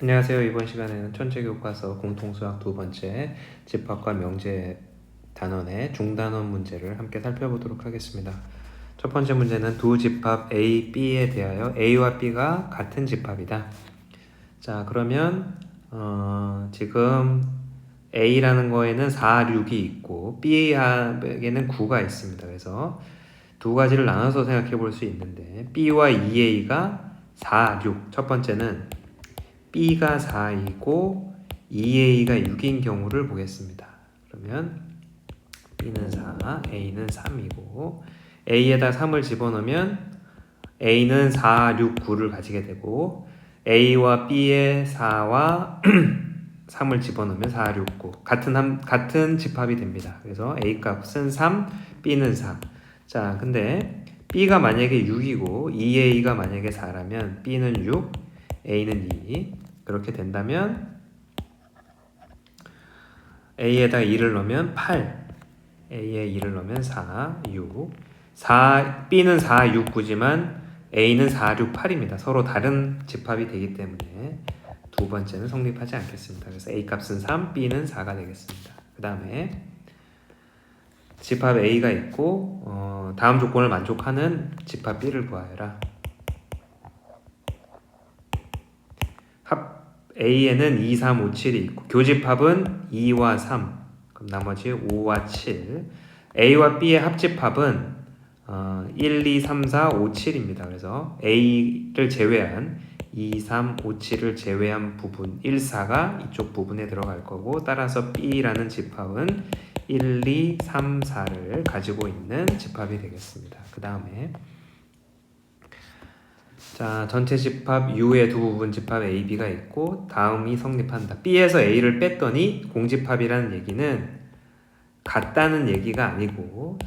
안녕하세요. 이번 시간에는 천체교과서 공통수학 두 번째 집합과 명제 단원의 중단원 문제를 함께 살펴보도록 하겠습니다. 첫 번째 문제는 두 집합 A, B에 대하여 A와 B가 같은 집합이다. 자, 그러면 어, 지금 A라는 거에는 4, 6이 있고 B에게는 9가 있습니다. 그래서 두 가지를 나눠서 생각해 볼 수 있는데 B와 2A가 4, 6. 첫 번째는 B가 4이고 2A가 6인 경우를 보겠습니다. 그러면 B는 4, A는 3이고 A에다 3을 집어넣으면 A는 4, 6, 9를 가지게 되고 A와 B의 4와 3을 집어넣으면 4, 6, 9 같은 함, 같은 집합이 됩니다. 그래서 A 값은 3, B는 4. 자, 근데 B가 만약에 6이고 2A가 만약에 4라면 B는 6, A는 2 그렇게 된다면 A에다 2를 넣으면 8 A에 2를 넣으면 4, 6 4, B는 4, 6, 9지만 A는 4, 6, 8입니다. 서로 다른 집합이 되기 때문에 두 번째는 성립하지 않겠습니다. 그래서 A 값은 3, B는 4가 되겠습니다. 그 다음에 집합 A가 있고 어, 다음 조건을 만족하는 집합 B를 구하여라. 합 A에는 2, 3, 5, 7이 있고 교집합은 2와 3 그럼 나머지 5와 7 A와 B의 합집합은 어, 1, 2, 3, 4, 5, 7입니다. 그래서 A를 제외한 2, 3, 5, 7을 제외한 부분 1, 4가 이쪽 부분에 들어갈 거고 따라서 B라는 집합은 1, 2, 3, 4를 가지고 있는 집합이 되겠습니다. 그 다음에 자 전체 집합 U의 두 부분 집합 A, B가 있고 다음이 성립한다. B에서 A를 뺐더니 공집합이라는 얘기는 같다는 얘기가 아니고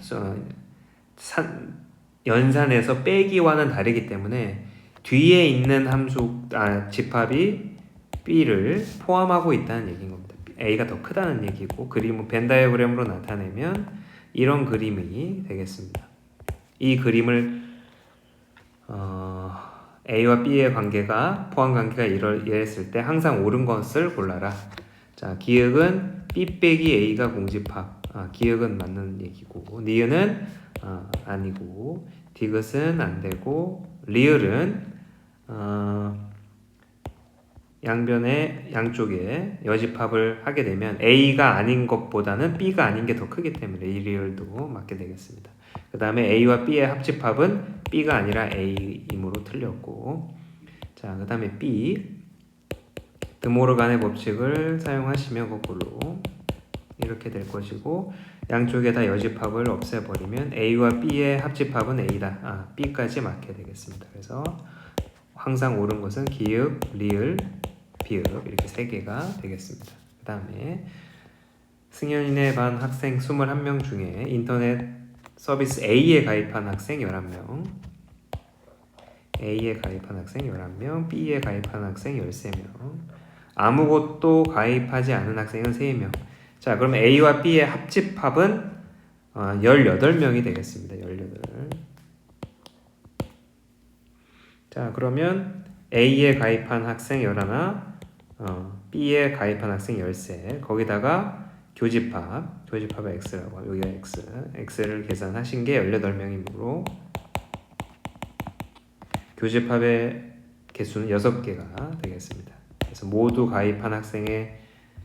산, 연산에서 빼기와는 다르기 때문에 뒤에 있는 함수 아, 집합이 B를 포함하고 있다는 얘기인 겁니다. A가 더 크다는 얘기고 그림을 벤 다이어그램으로 나타내면 이런 그림이 되겠습니다. 이 그림을 어, A와 B의 관계가 포함 관계가 이랬을 때 항상 옳은 것을 골라라. 자, 기억은 B 빼기 A가 공집합. 아, 기억은 맞는 얘기고 니은은 어, 아니고 디귿은 안 되고 리을은 어, 양변의 양쪽에 여집합을 하게 되면 A가 아닌 것보다는 B가 아닌 게 더 크기 때문에 이 리을도 맞게 되겠습니다. 그 다음에 A와 B의 합집합은 B가 아니라 A 이므로 틀렸고 자, 그 다음에 B 드모르간의 법칙을 사용하시면 거꾸로 이렇게 될 것이고 양쪽에 다 여집합을 없애버리면 A와 B의 합집합은 A다. 아, B까지 맞게 되겠습니다. 그래서 항상 옳은 것은 기읍, 리을, 비읍 이렇게 세 개가 되겠습니다. 그 다음에 승현이네 반 학생 21명 중에 인터넷 서비스 A에 가입한 학생 11명 A에 가입한 학생 11명 B에 가입한 학생 13명 아무것도 가입하지 않은 학생은 3명 자 그럼 A와 B의 합집합은 어, 18명이 되겠습니다. 18. 자 그러면 A에 가입한 학생 11, 어, B에 가입한 학생 13, 거기다가 교집합, 교집합의 X라고 하면 여기가 X, X를 계산하신 게 18명이므로 교집합의 개수는 6개가 되겠습니다. 그래서 모두 가입한 학생의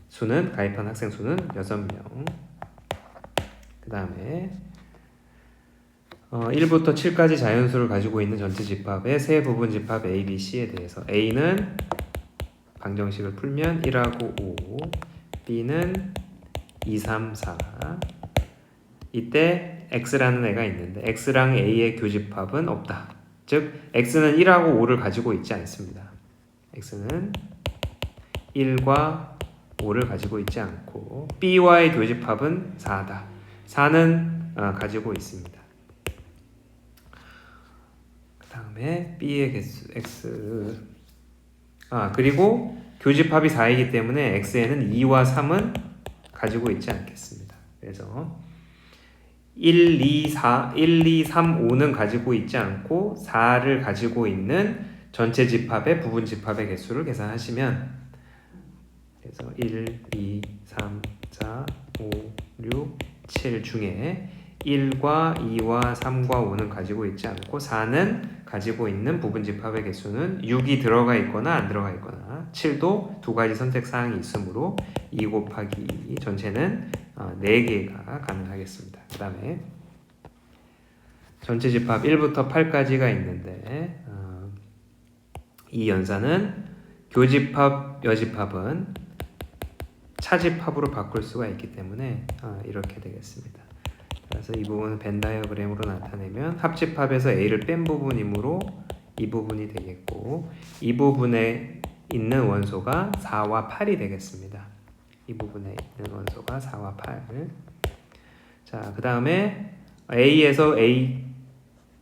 수는 가입한 학생 수는 6명. 그 다음에 어, 1부터 7까지 자연수를 가지고 있는 전체 집합의 세 부분 집합 A, B, C에 대해서 A는 방정식을 풀면 1하고 5, B는 2, 3, 4. 이때 X라는 애가 있는데 X랑 A의 교집합은 없다. 즉 X는 1하고 5를 가지고 있지 않습니다. X는 1과 5를 가지고 있지 않고 B와의 교집합은 4다. 4는 어, 가지고 있습니다. 그 다음에 B의 개수 X 아 그리고 교집합이 4이기 때문에 X에는 2와 3은 가지고 있지 않겠습니다. 그래서 1, 2, 4, 1, 2, 3, 5는 가지고 있지 않고 4를 가지고 있는 전체 집합의 부분 집합의 개수를 계산하시면 그래서 1, 2, 3, 4, 5, 6, 7 중에 1과 2와 3과 5는 가지고 있지 않고 4는 가지고 있는 부분 집합의 개수는 6이 들어가 있거나 안 들어가 있거나 7도 두 가지 선택 사항이 있으므로 2 곱하기 2 전체는 4개가 가능하겠습니다. 그 다음에 전체 집합 1부터 8까지가 있는데 어, 이 연산은 교집합, 여집합은 차집합으로 바꿀 수가 있기 때문에 어, 이렇게 되겠습니다. 그래서 이 부분은 벤 다이어그램으로 나타내면 합집합에서 a를 뺀 부분이므로 이 부분이 되겠고 이 부분에 있는 원소가 4와 8이 되겠습니다. 이 부분에 있는 원소가 4와 8. 자, 그 다음에 A에서 A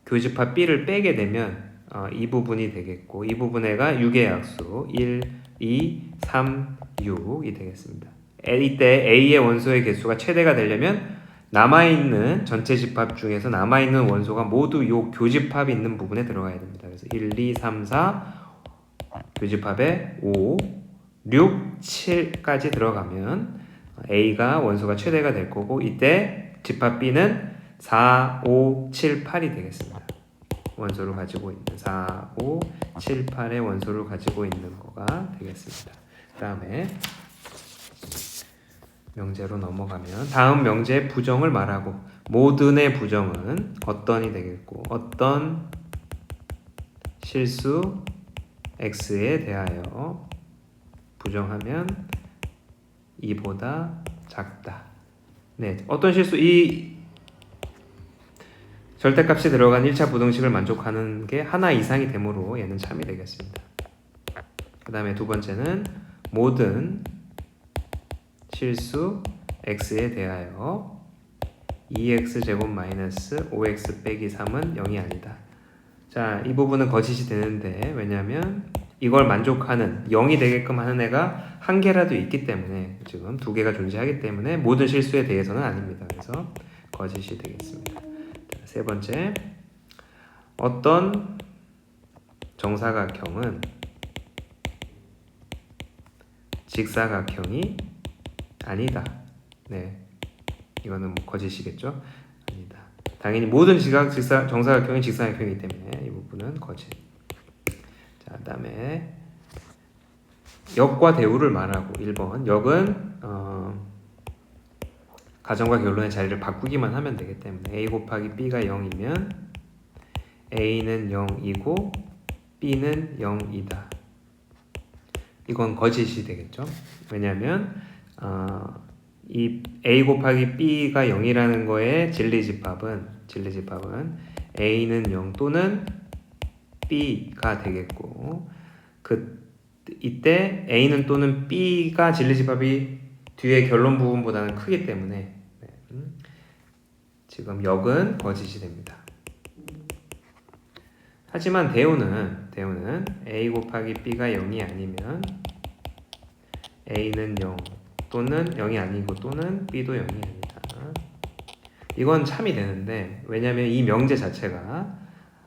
교집합 B를 빼게 되면 어, 이 부분이 되겠고 이 부분에가 6의 약수 1, 2, 3, 6이 되겠습니다. 이때 A의 원소의 개수가 최대가 되려면 남아있는 전체 집합 중에서 남아있는 원소가 모두 이 교집합이 있는 부분에 들어가야 됩니다. 그래서 1, 2, 3, 4 교집합에 5, 6, 7까지 들어가면 A가 원소가 최대가 될 거고 이때 집합 B는 4, 5, 7, 8이 되겠습니다. 원소를 가지고 있는 4, 5, 7, 8의 원소를 가지고 있는 거가 되겠습니다. 그 다음에 명제로 넘어가면 다음 명제의 부정을 말하고 모든의 부정은 어떤이 되겠고 어떤 실수 x에 대하여 부정하면 이보다 작다. 네, 어떤 실수 이 절대값이 들어간 1차 부등식을 만족하는 게 하나 이상이 되므로 얘는 참이 되겠습니다. 그 다음에 두 번째는 모든 실수 x에 대하여 2x 제곱 마이너스 5x 빼기 3은 0이 아니다. 자, 이 부분은 거짓이 되는데 왜냐하면 이걸 만족하는 0이 되게끔 하는 애가 한 개라도 있기 때문에 지금 두 개가 존재하기 때문에 모든 실수에 대해서는 아닙니다. 그래서 거짓이 되겠습니다. 자, 세 번째 어떤 정사각형은 직사각형이 아니다. 네, 이거는 뭐 거짓이겠죠? 아니다. 당연히 모든 지각 직사 정사각형이 직사각형이기 때문에 이 부분은 거짓. 자, 그다음에 역과 대우를 말하고 1번 역은 어, 가정과 결론의 자리를 바꾸기만 하면 되기 때문에 a 곱하기 b가 0이면 a는 0이고 b는 0이다. 이건 거짓이 되겠죠. 왜냐하면 어, 이 a 곱하기 b가 0이라는 거에 진리집합은 진리집합은 a는 0 또는 b가 되겠고 그 이때 a는 또는 b가 진리집합이 뒤에 결론 부분보다는 크기 때문에 네, 음, 지금 역은 거짓이 됩니다. 하지만 대우는 대우는 a 곱하기 b가 0이 아니면 a는 0 또는 0이 아니고 또는 b도 0이 아니다. 이건 참이 되는데 왜냐하면 이 명제 자체가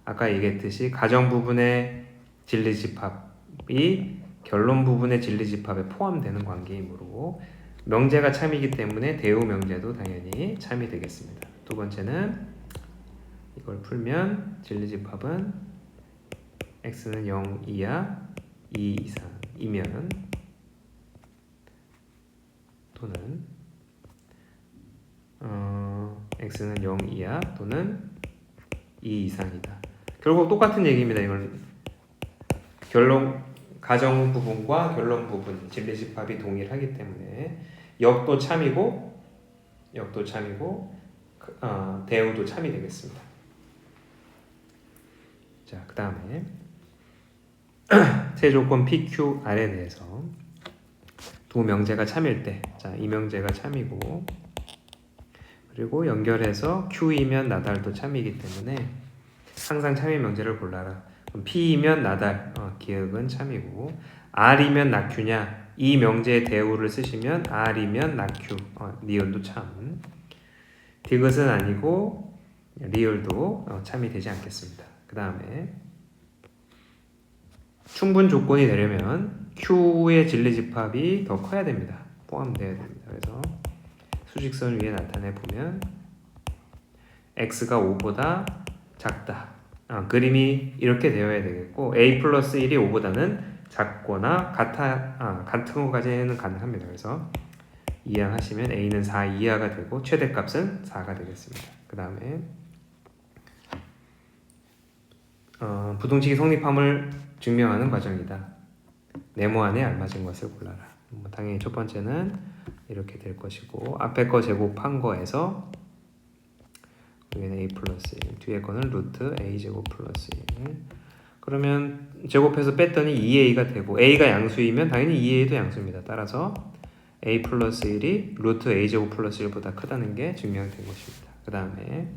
아까 얘기했듯이 가정 부분의 진리 집합이 결론 부분의 진리 집합에 포함되는 관계이므로 명제가 참이기 때문에 대우 명제도 당연히 참이 되겠습니다. 두 번째는 이걸 풀면 진리 집합은 x는 0 이하 2 이상이면 또는 어, x는 0 이하 또는 2 이상이다. 결국 똑같은 얘기입니다. 이건 결론 가정 부분과 결론 부분 진리집합이 동일하기 때문에 역도 참이고 역도 참이고 어, 대우도 참이 되겠습니다. 자, 그 다음에 세 조건 PQR에 대해서 두 명제가 참일 때, 자, 이 명제가 참이고 그리고 연결해서 Q이면 나달도 참이기 때문에 항상 참인 명제를 골라라. P이면 나달, 어, 기억은 참이고 R이면 낙큐냐? 이 명제의 대우를 쓰시면 R이면 낙큐, 어, 리얼도 참. 디귿은 아니고 리얼도 어, 참이 되지 않겠습니다. 그 다음에 충분 조건이 되려면 Q의 진리 집합이 더 커야 됩니다. 포함되어야 됩니다. 그래서 수직선 위에 나타내 보면 x가 5보다 작다. 아, 그림이 이렇게 되어야 되겠고 a 플러스 1이 5보다는 작거나 같아 아, 같은 것까지는 가능합니다. 그래서 이항 하시면 a는 4 이하가 되고 최대값은 4가 되겠습니다. 그 다음에 어, 부동식이 성립함을 증명하는 과정이다. 네모 안에 알맞은 것을 골라라. 뭐 당연히 첫 번째는 이렇게 될 것이고 앞에 거 제곱한 거에서 여기는 a 플러스 1 뒤에 거는 루트 a 제곱 플러스 1 그러면 제곱해서 뺐더니 2a가 되고 a가 양수이면 당연히 2a도 양수입니다. 따라서 a 플러스 1이 루트 a 제곱 플러스 1보다 크다는 게 증명된 것입니다. 그 다음에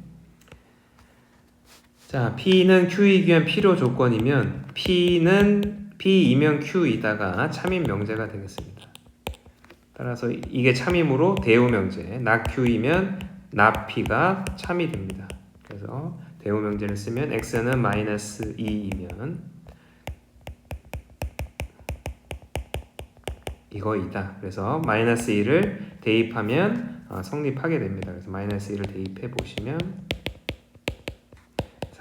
자 p는 q이기 위한 필요 조건이면 p는 p이면 q이다가 참임 명제가 되겠습니다. 따라서 이게 참임으로 대우 명제 나 q이면 나 p가 참이 됩니다. 그래서 대우 명제를 쓰면 x는 마이너스 2이면 이거이다. 그래서 마이너스 2를 대입하면 어, 성립하게 됩니다. 그래서 마이너스 2를 대입해 보시면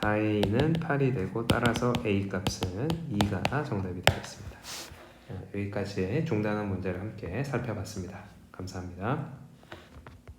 4a는 8이 되고 따라서 a 값은 2가 정답이 되겠습니다. 자, 여기까지 중단한 문제를 함께 살펴봤습니다. 감사합니다.